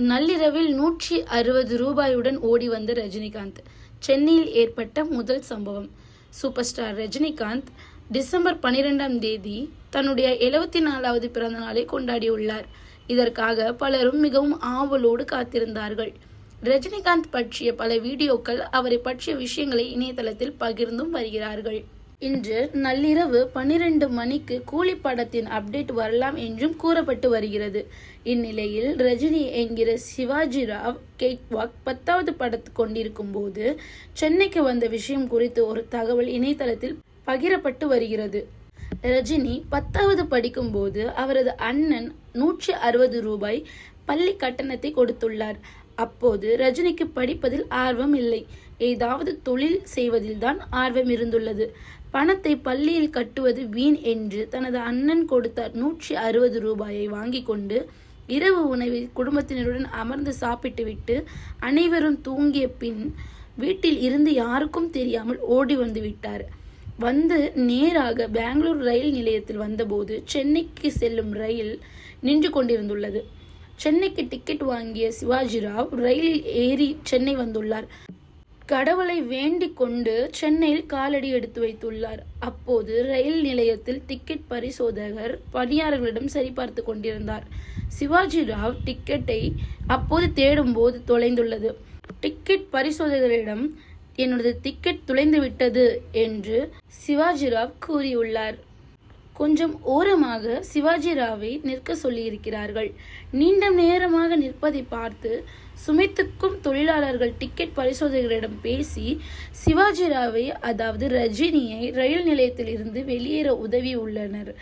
நள்ளிரவில் நூற்றி அறுபது ரூபாயுடன் ஓடி வந்த ரஜினிகாந்த். சென்னையில் ஏற்பட்ட முதல் சம்பவம். சூப்பர் ஸ்டார் ரஜினிகாந்த் டிசம்பர் பனிரெண்டாம் தேதி தன்னுடைய எழுபத்தி நாலாவது பிறந்த நாளை கொண்டாடியுள்ளார். இதற்காக பலரும் மிகவும் ஆவலோடு காத்திருந்தார்கள். ரஜினிகாந்த் பற்றிய பல வீடியோக்கள் அவரை பற்றிய விஷயங்களை இணையதளத்தில் பகிர்ந்தும் வருகிறார்கள். இன்று நள்ளிரவு பன்னிரண்டு மணிக்கு கூலி படத்தின் அப்டேட் வரலாம் என்றும் கூறப்பட்டு வருகிறது. இந்நிலையில் ரஜினி என்கிற சிவாஜி ராவ் கேக் வாக் பத்தாவது படத்து கொண்டிருக்கும் போது சென்னைக்கு வந்த விஷயம் குறித்து ஒரு தகவல் இணையதளத்தில் பகிரப்பட்டு வருகிறது. ரஜினி பத்தாவது படிக்கும்போது அவரது அண்ணன் நூற்றி அறுபது ரூபாய் பள்ளி கட்டணத்தை கொடுத்துள்ளார். அப்போது ரஜினிக்கு படிப்பதில் ஆர்வம் இல்லை. ஏதாவது தொழில் செய்வதில்தான் ஆர்வம் இருந்துள்ளது. பணத்தை பள்ளியில் கட்டுவது வீண் என்று தனது அண்ணன் கொடுத்த நூற்றி அறுபது ரூபாயை வாங்கி கொண்டு இரவு உணவை குடும்பத்தினருடன் அமர்ந்து சாப்பிட்டுவிட்டு அனைவரும் தூங்கிய பின் வீட்டில் இருந்து யாருக்கும் தெரியாமல் ஓடி வந்து விட்டார். வந்து நேராக பெங்களூர் ரயில் நிலையத்தில் வந்தபோது சென்னைக்கு செல்லும் ரயில் நின்று கொண்டிருந்துள்ளது. சென்னைக்கு டிக்கெட் வாங்கிய சிவாஜிராவ் ரயிலில் ஏறி சென்னை வந்துள்ளார். கடவுளை வேண்டிக் கொண்டு சென்னையில் காலடி எடுத்து வைத்துள்ளார். அப்போது ரயில் நிலையத்தில் டிக்கெட் பரிசோதகர் பணியாளர்களிடம் சரிபார்த்து கொண்டிருந்தார். சிவாஜி ராவ் டிக்கெட்டை அப்போது தேடும்போது தொலைந்துள்ளது. டிக்கெட் பரிசோதகரிடம் என்னோடது டிக்கெட் துளைந்து விட்டது என்று சிவாஜிராவ் கூறியுள்ளார். கொஞ்சம் ஓரமாக சிவாஜி ராவை நிற்க சொல்லியிருக்கிறார்கள். நீண்ட நேரமாக நிற்பதை பார்த்து சுமித்துக்கும் தொழிலாளர்கள் டிக்கெட் பரிசோதகரிடம் பேசி சிவாஜி ராவை அதாவது ரஜினியை ரயில் நிலையத்தில் இருந்து வெளியேற உதவி உள்ளனர்.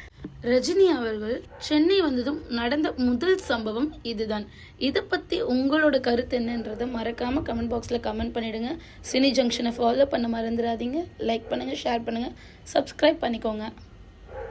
ரஜினி அவர்கள் சென்னை வந்ததும் நடந்த முதல் சம்பவம் இதுதான். இதை பற்றி உங்களோட கருத்து என்னன்றதை மறக்காமல் கமெண்ட் பாக்ஸில் கமெண்ட் பண்ணிடுங்க. சினி ஜங்ஷனை ஃபாலோ பண்ண மறந்துடாதீங்க. லைக் பண்ணுங்கள் ஷேர் பண்ணுங்கள் சப்ஸ்கிரைப் பண்ணிக்கோங்க.